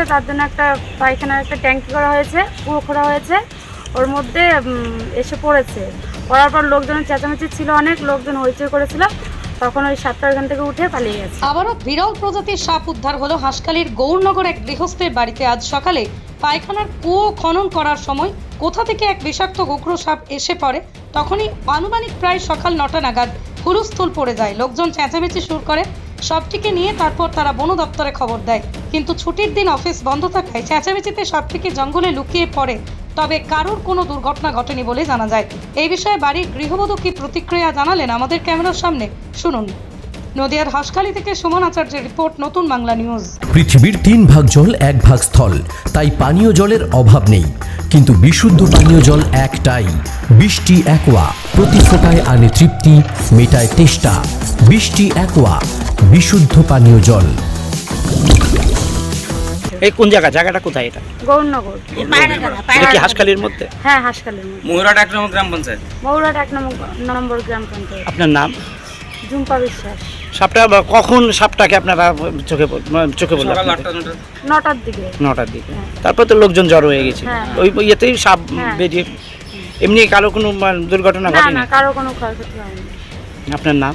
হয়েছে, তার জন্য একটা পায়খানার একটা ট্যাঙ্কি করা হয়েছে, পুরো খোঁড়া হয়েছে। ওর মধ্যে এসে পড়েছে। পড়ার পর লোকজনের চেঁচামেচি ছিল অনেক, লোকজন হইচই করেছিল। তখন ওই সাতটা ওখান থেকে উঠে পালিয়ে গেছে। আবারও বিরল প্রজাতির সাপ উদ্ধার হলো হাসখালীর গৌরনগর এক গৃহস্থের বাড়িতে। আজ সকালে পায়খানার কুয়ো খনন করার সময় কোথা থেকে এক বিষাক্ত গোখরো সাপ এসে পড়ে, তখনই আনুমানিক প্রায় সকাল নটা নাগাদ হুলুস্থুল পড়ে যায়। লোকজন চেঁচামেচি শুরু করে সবটিকে নিয়ে তারপর তারা বন দপ্তরে খবর দেয়। কিন্তু ছুটির দিন অফিস বন্ধ থাকায় চেঁচামেচিতে সবটিকে জঙ্গলে লুকিয়ে পড়ে। তবে কারোর কোনো দুর্ঘটনা ঘটেনি বলে জানা যায়। এই বিষয়ে বাড়ির গৃহবধূ কি প্রতিক্রিয়া জানালেন আমাদের ক্যামেরার সামনে? শুনুন। নদিয়ার হাসখালী থেকে সুমন আচার্যের রিপোর্ট, নতুন বাংলা নিউজ। পৃথিবীর তিন ভাগ জল, এক ভাগ স্থল। তাই পানীয় জলের অভাব নেই। কিন্তু বিশুদ্ধ পানীয় জল একটাই। বৃষ্টি একোয়া। প্রতি ফোটায় আনে তৃপ্তি, মেটায় তেষ্টা। বৃষ্টি একোয়া। বিশুদ্ধ পানীয় জল। এই কোন জায়গা? জায়গাটা কোথায় এটা? গৌরনগর। এটা কি হাসখালির মধ্যে? হ্যাঁ হাসকালের মধ্যে। ময়ূরাট এক নম্বর গ্রাম পঞ্চায়েত। মৌরাট এক নম্বর নম্বর গ্রাম পঞ্চায়েত। আপনার নাম? ঝুম্পা বিশ্বাস। সাপটা কখন সাপটাকে আপনারা চোখে মানে চোখে বললেন নটার দিকে। নটার দিকে। তারপর তো লোকজন জড়ো হয়ে গেছে হ্যাঁ। ওই ইয়েতেই সাপ হ্যাঁ। বেরিয়ে এমনি কারও কোনো মানে, দুর্ঘটনা না ঘটেনি? না কারও কোনো ক্ষয়ক্ষতি হয়নি। আপনার নাম?